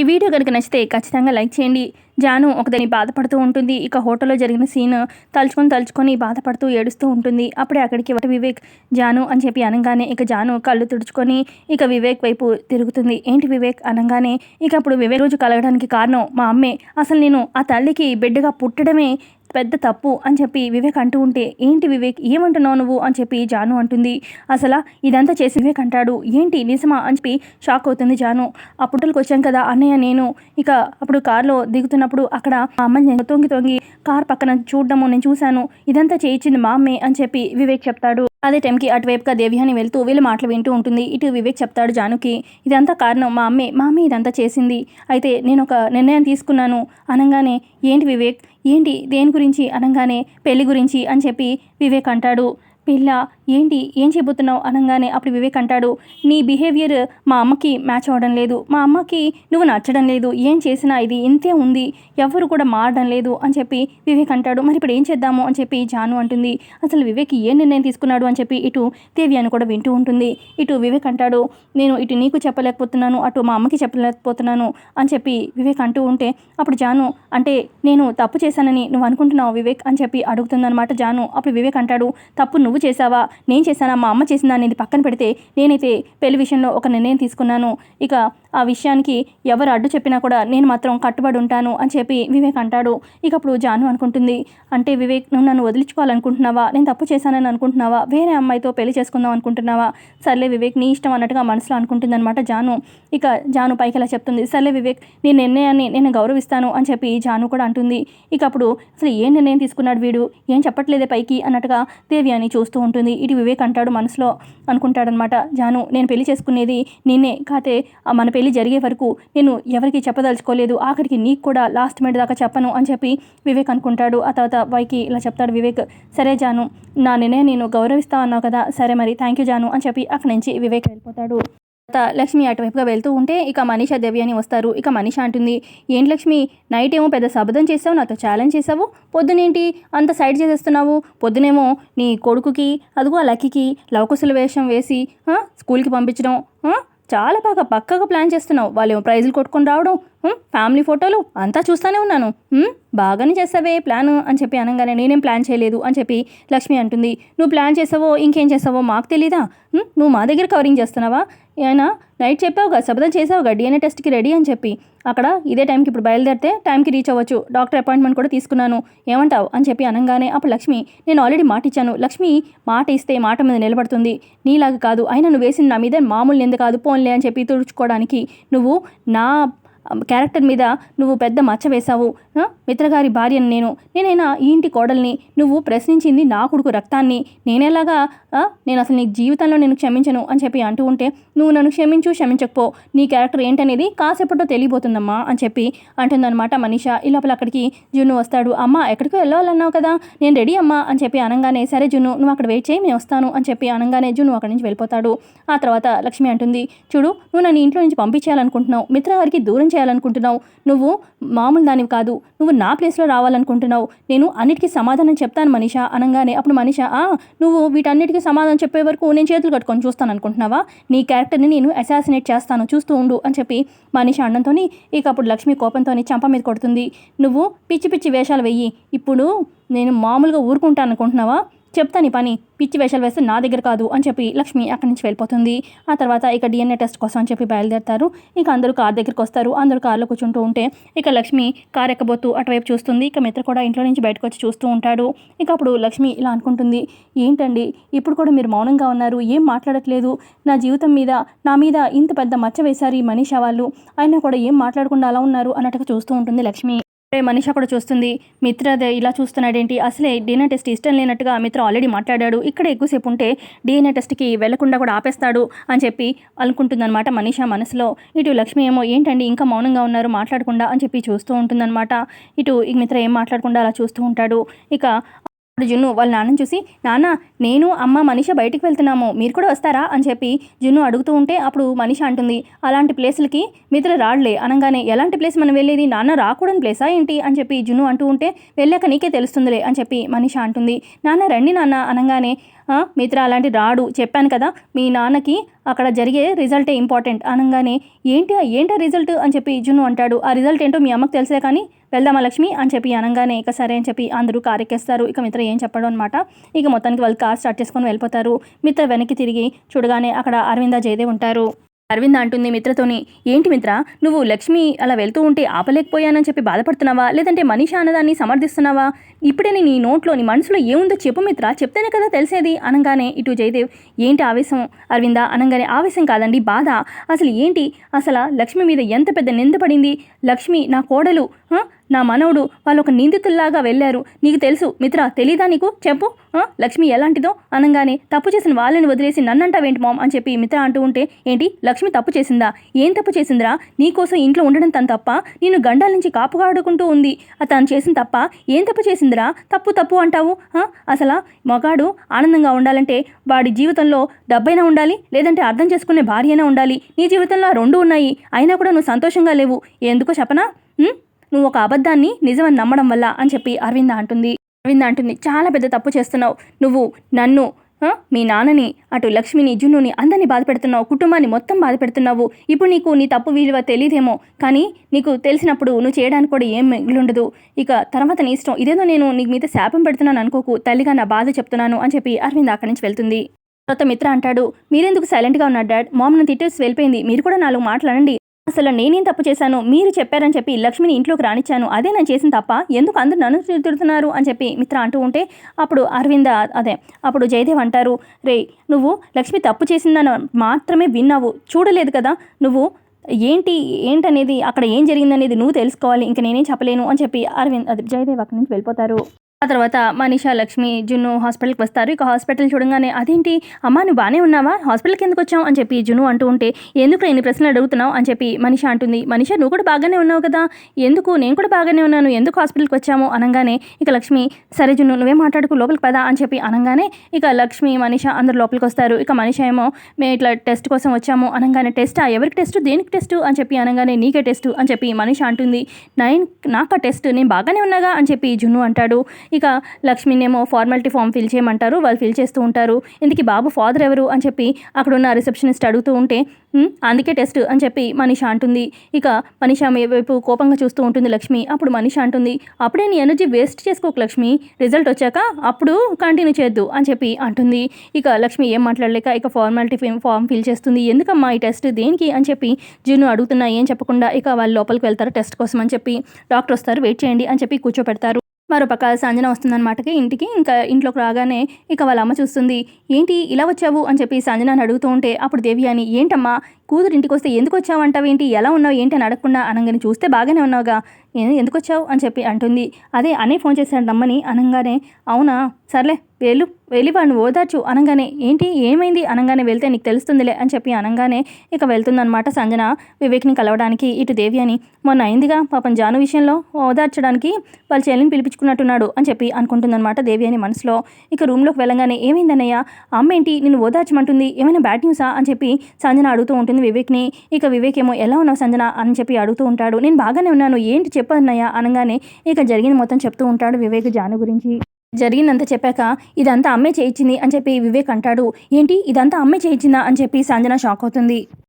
ఈ వీడియో కనుక నచ్చితే ఖచ్చితంగా లైక్ చేయండి. జాను ఒకదాని బాధపడుతూ ఉంటుంది. ఇక హోటల్లో జరిగిన సీన్ తలుచుకొని తలుచుకొని బాధపడుతూ ఏడుస్తూ ఉంటుంది. అప్పుడే అక్కడికి ఒకటి వివేక్ జాను అని చెప్పి అనగానే ఇక జాను కళ్ళు తుడుచుకొని ఇక వివేక్ వైపు తిరుగుతుంది. ఏంటి వివేక్? అనగానే ఇక అప్పుడు వివేక్ రోజు కలగడానికి కారణం మా అమ్మే. అసలు నేను ఆ తల్లికి బిడ్డగా పుట్టడమే పెద్ద తప్పు అని చెప్పి వివేక్ అంటూ ఉంటే ఏంటి వివేక్? ఏమంటున్నావు నువ్వు? అని చెప్పి జాను అంటుంది. అసలు ఇదంతా చేసి వివేక్ అంటాడు. ఏంటి? నిజమా? అని చెప్పి షాక్ అవుతుంది జాను. ఆ వచ్చాం కదా అన్నయ్య నేను. ఇక అప్పుడు కారులో దిగుతున్నప్పుడు అక్కడ మా అమ్మని తొంగి తొంగి కార్ పక్కన చూడడము నేను చూశాను. ఇదంతా చేయించింది మా అమ్మే అని చెప్పి వివేక్ చెప్తాడు. అదే టైంకి అటువైపుగా దేవ్యాని వెళ్తూ వీళ్ళు మాటలు వింటూ ఉంటుంది. ఇటు వివేక్ చెప్తాడు జానుకి ఇదంతా కారణం మా అమ్మే మా అమ్మే ఇదంతా చేసింది. అయితే నేను ఒక నిర్ణయం తీసుకున్నాను. అనగానే ఏంటి వివేక్? ఏంటి? దేని గురించి? అనగానే పెళ్ళి గురించి? అని చెప్పి వివేక్ అంటాడు. పిల్ల ఏంటి? ఏం చెబుతున్నావు అనగానే అప్పుడు వివేక్ అంటాడు నీ బిహేవియర్ మా అమ్మకి మ్యాచ్ అవ్వడం లేదు. మా అమ్మకి నువ్వు నచ్చడం లేదు. ఏం చేసినా ఇది ఇంతే ఉంది. ఎవరు కూడా మారడం లేదు అని చెప్పి వివేక్ అంటాడు. మరి ఇప్పుడు ఏం చేద్దాము? అని చెప్పి జాను అంటుంది. అసలు వివేక్ ఏ నిర్ణయం తీసుకున్నాడు? అని చెప్పి ఇటు దేవి అని కూడా వింటూ ఉంటుంది. ఇటు వివేక్ అంటాడు నేను ఇటు నీకు చెప్పలేకపోతున్నాను. అటు మా అమ్మకి చెప్పలేకపోతున్నాను. అని చెప్పి వివేక్ అంటూ ఉంటే అప్పుడు జాను అంటే నేను తప్పు చేశానని నువ్వు అనుకుంటున్నావు వివేక్? అని చెప్పి అడుగుతుందన్నమాట జాను. అప్పుడు వివేక్ అంటాడు తప్పు నువ్వు చేసావా నేను చేశానా? మా అమ్మ చేసిందా? అనేది పక్కన పెడితే నేనైతే పెళ్ళి విషయంలో ఒక నిర్ణయం తీసుకున్నాను. ఇక ఆ విషయానికి ఎవరు అడ్డు చెప్పినా కూడా నేను మాత్రం కట్టుబడి ఉంటాను అని చెప్పి వివేక్ అంటాడు. ఇక అప్పుడు జాను అనుకుంటుంది. అంటే వివేక్ నువ్వు నన్ను వదిలించుకోవాలనుకుంటున్నావా? నేను తప్పు చేశానని అనుకుంటున్నావా? వేరే అమ్మాయితో పెళ్ళి చేసుకుందాం అనుకుంటున్నావా? సర్లే వివేక్ నీ ఇష్టం అన్నట్టుగా మనసులో అనుకుంటుందన్నమాట జాను. ఇక జాను పైకి ఇలా చెప్తుంది. సర్లే వివేక్ నీ నిర్ణయాన్ని నేను గౌరవిస్తాను అని చెప్పి జాను కూడా అంటుంది. ఇక అప్పుడు అసలు ఏ నిర్ణయం తీసుకున్నాడు వీడు? ఏం చెప్పట్లేదే పైకి అన్నట్టుగా దేవి అని చూస్తూ ఉంటుంది. ఇటు వివేక్ అంటాడు మనసులో అనుకుంటాడనమాట జాను నేను పెళ్ళి చేసుకునేది నిన్నే. కాతే ఆ మన పెళ్ళి జరిగే వరకు నేను ఎవరికి చెప్పదలుచుకోలేదు. ఆఖరికి నీకు కూడా లాస్ట్ మినిట్ దాకా చెప్పను అని చెప్పి వివేక్ అనుకుంటాడు. ఆ తర్వాత వైకి ఇలా చెప్తాడు వివేక్ సరే జాను నా నిర్ణయం నేను గౌరవిస్తా అన్నావు కదా సరే మరి థ్యాంక్ యూ జాను అని చెప్పి అక్కడి నుంచి వివేక్ వెళ్ళిపోతాడు. తర్వాత లక్ష్మి అటువైపుగా వెళ్తూ ఉంటే ఇక మనీష దేవి అని వస్తారు. ఇక మనీష అంటుంది ఏంటి లక్ష్మి నైట్ ఏమో పెద్ద శబ్దం చేసావు నాతో ఛాలెంజ్ చేసావు పొద్దునేంటి అంత సైడ్ చేసేస్తున్నావు? పొద్దునేమో నీ కొడుకుకి అదిగో ఆ లక్కీకి లవకుశల వేషం వేసి స్కూల్కి పంపించడం చాలా బాగా పక్కగా ప్లాన్ చేస్తున్నావు. వాళ్ళు ఏమో ప్రైజులు కొట్టుకొని రావడం ఫ్యామిలీ ఫోటోలు అంతా చూస్తూనే ఉన్నాను. బాగానే చేస్తావే ప్లాన్ అని చెప్పి అనగానే నేనేం ప్లాన్ చేయలేదు అని చెప్పి లక్ష్మి అంటుంది. నువ్వు ప్లాన్ చేసావో ఇంకేం చేసావో మాకు తెలీదా? నువ్వు మా దగ్గర కవరింగ్ చేస్తున్నావా? అయినా నైట్ చెప్పావుగా శబదం చేసావుగా డిఎన్ఏ టెస్ట్కి రెడీ అని చెప్పి. అక్కడ ఇదే టైంకి ఇప్పుడు బయలుదేరితే టైంకి రీచ్ అవ్వచ్చు. డాక్టర్ అపాయింట్మెంట్ కూడా తీసుకున్నాను. ఏమంటావు? అని చెప్పి అనగానే అప్పుడు లక్ష్మి నేను ఆల్రెడీ మాట ఇచ్చాను. లక్ష్మి మాట ఇస్తే మాట మీద నిలబడుతుంది. నీలాగా కాదు. అయినా నువ్వు వేసిన నా మీద మామూలు నింద కాదు. పోన్లే అని చెప్పి తుడుచుకోవడానికి నువ్వు నా క్యారెక్టర్ మీద నువ్వు పెద్ద మచ్చ వేశావు. మిత్రగారి భార్యను నేను నేనైనా ఈ ఇంటి కోడల్ని నువ్వు ప్రశ్నించింది నా కొడుకు రక్తాన్ని. నేనేలాగా నేను అసలు నీ జీవితంలో నేను క్షమించను అని చెప్పి అంటూ ఉంటే నువ్వు నన్ను క్షమించు క్షమించకపో. నీ క్యారెక్టర్ ఏంటనేది కాసేపట్లో తెలియబోతుందమ్మా అని చెప్పి అంటుందన్నమాట మనీష. ఈ లోపల అక్కడికి జున్ను వస్తాడు. అమ్మ ఎక్కడికో వెళ్ళాలన్నావు కదా. నేను రెడీ అమ్మా అని చెప్పి అనగానే సరే జున్ను నువ్వు అక్కడ వెయిట్ చేయి నేను వస్తాను అని చెప్పి అనగానే జున్ను అక్కడి నుంచి వెళ్ళిపోతాడు. ఆ తర్వాత లక్ష్మి అంటుంది చూడు నువ్వు నన్ను ఇంట్లో నుంచి పంపించేయాలనుకుంటున్నావు. మిత్రగారికి దూరం చేయాలనుకుంటున్నావు. నువ్వు మామూలు దానివి కాదు. నువ్వు నా ప్లేస్లో రావాలనుకుంటున్నావు. నేను అన్నిటికీ సమాధానం చెప్తాను మనిష అనగానే. అప్పుడు మనిష నువ్వు వీటన్నిటికీ సమాధానం చెప్పే వరకు నేను చేతులు కట్టుకొని చూస్తాను అనుకుంటున్నావా నీ క్యారెక్టర్ని నేను అసాసినేట్ చేస్తాను. చూస్తూ ఉండు అని చెప్పి మనిష అండంతో ఇక అప్పుడు లక్ష్మి కోపంతో చంప మీద కొడుతుంది. నువ్వు పిచ్చి పిచ్చి వేషాలు వెయ్యి. ఇప్పుడు నేను మామూలుగా ఊరుకుంటాను అనుకుంటున్నావా చెప్తా నీ పని. పిచ్చి వేషాలు వేస్తే నా దగ్గర కాదు అని చెప్పి లక్ష్మి అక్కడి నుంచి వెళ్ళిపోతుంది. ఆ తర్వాత ఇక డిఎన్ఏ టెస్ట్ కోసం అని చెప్పి బయలుదేరతారు. ఇక అందరూ కార్ దగ్గరికి వస్తారు. అందరూ కారులో కూర్చుంటూ ఉంటే ఇక లక్ష్మి కార్ ఎక్కబోతూ అటువైపు చూస్తుంది. ఇక మిత్ర కూడా ఇంట్లో నుంచి బయటకు వచ్చి చూస్తూ ఉంటాడు. ఇక అప్పుడు లక్ష్మి ఇలా అనుకుంటుంది. ఏంటండి? ఇప్పుడు కూడా మీరు మౌనంగా ఉన్నారు. ఏం మాట్లాడట్లేదు? నా జీవితం మీద నా మీద ఇంత పెద్ద మచ్చ వేశారు ఈ మనీషా వాళ్ళు. అయినా కూడా ఏం మాట్లాడకుండా అలా ఉన్నారు? అన్నట్టుగా చూస్తూ ఉంటుంది లక్ష్మి. మనిష కూడా చూస్తుంది. మిత్ర అదే ఇలా చూస్తున్నాడేంటి? అసలే డిఎన్ఏ టెస్ట్ ఇష్టం లేనట్టుగా మిత్ర ఆల్రెడీ మాట్లాడాడు. ఇక్కడ ఎక్కువసేపు ఉంటే డిఎన్ఏ టెస్ట్కి వెళ్ళకుండా కూడా ఆపేస్తాడు అని చెప్పి అనుకుంటుందన్నమాట మనిష మనసులో. ఇటు లక్ష్మి ఏమో ఏంటండి ఇంకా మౌనంగా ఉన్నారు మాట్లాడకుండా అని చెప్పి చూస్తూ ఉంటుందన్నమాట. ఇటు ఈ మిత్ర ఏం మాట్లాడకుండా అలా చూస్తూ ఉంటాడు. ఇక అప్పుడు జున్ను వాళ్ళ నాన్నని చూసి నాన్న నేను అమ్మ మనిష బయటికి వెళ్తున్నాము మీరు కూడా వస్తారా? అని చెప్పి జున్ను అడుగుతూ ఉంటే అప్పుడు మనిష అంటుంది అలాంటి ప్లేసులకి మిత్ర రాడలే అనగానే ఎలాంటి ప్లేస్ మనం వెళ్ళేది? నాన్న రాకూడని ప్లేసా ఏంటి? అని చెప్పి జున్ను అంటూ ఉంటే వెళ్ళాక నీకే తెలుస్తుందిలే అని చెప్పి మనిష అంటుంది నాన్న రండి నాన్న అనగానే మిత్ర అలాంటి రాడు చెప్పాను కదా మీ నాన్నకి అక్కడ జరిగే రిజల్టే ఇంపార్టెంట్ అనగానే ఏంటి ఏంటి రిజల్ట్? అని చెప్పి జున్ను అంటాడు ఆ రిజల్ట్ ఏంటో మీ అమ్మకి తెలిసే కానీ వెళ్దామా లక్ష్మి? అని చెప్పి అనగానే ఇక సరే అని చెప్పి అందరూ కారు ఎక్కేస్తారు ఇక మిత్ర ఏం చెప్పడం అనమాట ఇక మొత్తానికి వాళ్ళు కార్ స్టార్ట్ చేసుకొని వెళ్ళిపోతారు. మిత్ర వెనక్కి తిరిగి చూడగానే అక్కడ అరవింద జయదేవ్ ఉంటారు. అరవింద అంటుంది మిత్రతోని ఏంటి మిత్ర? నువ్వు లక్ష్మి అలా వెళ్తూ ఉంటే ఆపలేకపోయానని చెప్పి బాధపడుతున్నావా? లేదంటే మనిషి అన్నదాన్ని సమర్థిస్తున్నావా? ఇప్పుడే నీ నోట్లో నీ మనసులో ఏముందో చెప్పు మిత్ర. చెప్తేనే కదా తెలిసేది అనగానే ఇటు జయదేవ్ ఏంటి ఆవేశం? అరవింద అనగానే ఆవేశం కాదండి బాధ. అసలు ఏంటి? అసలు లక్ష్మి మీద ఎంత పెద్ద నింద పడింది? లక్ష్మి నా కోడలు నా మనవడు వాళ్ళు ఒక నిందితుల్లాగా వెళ్ళారు. నీకు తెలుసు మిత్ర తెలీదా నీకు? చెప్పు. లక్ష్మి ఎలాంటిదో? అనగానే తప్పు చేసిన వాళ్ళని వదిలేసి నన్నంటావేంటి మామ్? అని చెప్పి మిత్ర అంటూ ఉంటే ఏంటి? లక్ష్మి తప్పు చేసిందా? ఏం తప్పు చేసిందిరా? నీకోసం ఇంట్లో ఉండడం తను తప్ప నిన్ను గండాల నుంచి కాపుగాడుకుంటూ ఉంది. తను చేసిన తప్ప ఏం తప్పు చేసిందిరా? తప్పు తప్పు అంటావు? అసలు మగాడు ఆనందంగా ఉండాలంటే వాడి జీవితంలో డబ్బైనా ఉండాలి లేదంటే అర్థం చేసుకునే భార్య అయినా ఉండాలి. నీ జీవితంలో ఆ రెండు ఉన్నాయి. అయినా కూడా నువ్వు సంతోషంగా లేవు. ఎందుకో చెప్పనా? నువ్వు ఒక అబద్ధాన్ని నిజమని నమ్మడం వల్ల అని చెప్పి అరవింద అంటుంది. అరవింద అంటుంది చాలా పెద్ద తప్పు చేస్తున్నావు. నువ్వు నన్ను మీ నాన్నని అటు లక్ష్మిని జున్నుని అందరినీ బాధ పెడుతున్నావు. కుటుంబాన్ని మొత్తం బాధ పెడుతున్నావు. ఇప్పుడు నీకు నీ తప్పు విలువ తెలియదేమో కానీ నీకు తెలిసినప్పుడు నువ్వు చేయడానికి కూడా ఏం మిగిలిండదు. ఇక తర్వాత నీ ఇష్టం. ఇదేదో నేను నీకు మీద శాపం పెడుతున్నాను అనుకోకు. తల్లిగా నా బాధ చెప్తున్నాను అని చెప్పి అరవింద్ అక్కడి నుంచి వెళ్తుంది. తర్వాత మిత్ర అంటాడు మీరెందుకు సైలెంట్గా ఉన్నారు డాడ్? మామ్ తిట్టేసి వెళ్ళిపోయింది. మీరు కూడా నాలుగు మాట్లాడండి అసలు నేనేం తప్పు చేశాను? మీరు చెప్పారని చెప్పి లక్ష్మిని ఇంట్లోకి రానిచ్చాను. అదే నేను చేసిన తప్ప ఎందుకు అందరూ నన్ను తిడుతున్నారు అని చెప్పి మిత్ర అంటూ ఉంటే అప్పుడు అరవింద అదే అప్పుడు జయదేవ్ అంటారు రే నువ్వు లక్ష్మి తప్పు చేసిందని మాత్రమే విన్నావు. చూడలేదు కదా. నువ్వు ఏంటి ఏంటనేది అక్కడ ఏం జరిగిందనేది నువ్వు తెలుసుకోవాలి. ఇంకా నేనేం చెప్పలేను అని చెప్పి అరవింద్ అది జయదేవ్ అక్కడి నుంచి వెళ్ళిపోతారు. ఆ తర్వాత మనీషా లక్ష్మి జున్ను హాస్పిటల్కి వస్తారు. ఇక హాస్పిటల్ చూడగానే అదేంటి? అమ్మా నువ్వు బాగానే ఉన్నావా? హాస్పిటల్కి ఎందుకు వచ్చావు? అని చెప్పి జున్ను అంటూ ఉంటే ఎందుకు ఎన్ని ప్రశ్నలు అడుగుతున్నావు? అని చెప్పి మనీషా అంటుంది. మనీషా నువ్వు కూడా బాగానే ఉన్నావు కదా? ఎందుకు? నేను కూడా బాగానే ఉన్నాను. ఎందుకు హాస్పిటల్కి వచ్చాము? అనగానే ఇక లక్ష్మి సరే జున్ను నువ్వే మాట్లాడుకు లోపలికి పదా అని చెప్పి అనగానే ఇక లక్ష్మి మనీషా అందరు లోపలికి వస్తారు. ఇక మనీషా ఏమో మేము ఇట్లా టెస్ట్ కోసం వచ్చాము. అనగానే టెస్టా? ఎవరికి టెస్ట్? దేనికి టెస్ట్? అని చెప్పి అనగానే నీకే టెస్ట్ అని చెప్పి మనీషా అంటుంది. నైన్ నాకు ఆ టెస్ట్? నేను బాగానే ఉన్నాగా? అని చెప్పి జున్ను అంటాడు. ఇక లక్ష్మినేమో ఫార్మాలిటీ ఫామ్ ఫిల్ చేయమంటారు వాళ్ళు ఫిల్ చేస్తూ ఉంటారు. ఇందుకు బాబు ఫాదర్ ఎవరు? అని చెప్పి అక్కడ ఉన్న రిసెప్షనిస్ట్ అడుగుతూ ఉంటే అందుకే టెస్ట్ అని చెప్పి మనిష అంటుంది. ఇక మనిష వైపు కోపంగా చూస్తూ ఉంటుంది లక్ష్మి. అప్పుడు మనిష అంటుంది అప్పుడే నీ ఎనర్జీ వేస్ట్ చేసుకోకు లక్ష్మి. రిజల్ట్ వచ్చాక అప్పుడు కంటిన్యూ చేద్దు అని చెప్పి అంటుంది. ఇక లక్ష్మి ఏం మాట్లాడలేక ఇక ఫార్మాలిటీ ఫామ్ ఫిల్ చేస్తుంది. ఎందుకమ్మా ఈ టెస్ట్ దేనికి? అని చెప్పి జున్ను అడుగుతున్నా. ఏం చెప్పకుండా ఇక వాళ్ళు లోపలికి వెళ్తారు టెస్ట్ కోసం అని చెప్పి డాక్టర్ వస్తారు వెయిట్ చేయండి అని చెప్పి కూర్చోపెడతారు. మరోపక్క సంజన వస్తుందన్నమాటకి ఇంటికి ఇంకా ఇంట్లోకి రాగానే ఇక వాళ్ళ అమ్మ చూస్తుంది ఏంటి ఇలా వచ్చావు? అని చెప్పి సంజనాన్ని అడుగుతూ ఉంటే అప్పుడు దేవి అని ఏంటమ్మా కూతురు ఇంటికి వస్తే ఎందుకు వచ్చావు ఏంటి? ఎలా ఉన్నావు? ఏంటి అని అడగకుండా అనగానే చూస్తే బాగానే ఉన్నావుగా. ఎందుకు వచ్చావు? అని చెప్పి అంటుంది. అదే అనే ఫోన్ చేశాడు రమ్మని. అనగానే అవునా? సర్లే వెళ్ళు వెళ్ళి వాడిని ఓదార్చు. అనగానే ఏంటి? ఏమైంది? అనగానే వెళ్తే నీకు తెలుస్తుందిలే అని చెప్పి అనగానే ఇక వెళ్తుందనమాట సంజన. వివేక్ని కలవడానికి ఇటు దేవి అని. మొన్న అయిందిగా పాపం జాను విషయంలో. ఓదార్చడానికి వాళ్ళ చెల్లిని పిలిపించుకున్నట్టున్నాడు అని చెప్పి అనుకుంటుందన్నమాట దేవి అని మనసులో. ఇక రూమ్లోకి వెళ్ళగానే ఏమైందన్నయ్య అమ్మ ఏంటి? నిన్ను ఓదార్చమంటుంది. ఏమైనా బ్యాడ్ న్యూసా? అని చెప్పి సంజన అడుగుతూ ఉంటుంది. వివేక్ని ఇక వివేక్ ఏమో ఎలా ఉన్నావు సంజన అని చెప్పి అడుగుతూ ఉంటాడు. నేను బాగానే ఉన్నాను ఏంటి చెప్పన్నయ్యా అనగానే ఇక జరిగింది మొత్తం చెప్తూ ఉంటాడు వివేక్ జాను గురించి. జరిగిందంతా చెప్పాక ఇదంతా అమ్మే చేయించింది అని చెప్పి వివేక్ అంటాడు. ఏంటి? ఇదంతా అమ్మే చేయించిందా అని చెప్పి సంజన షాక్ అవుతుంది.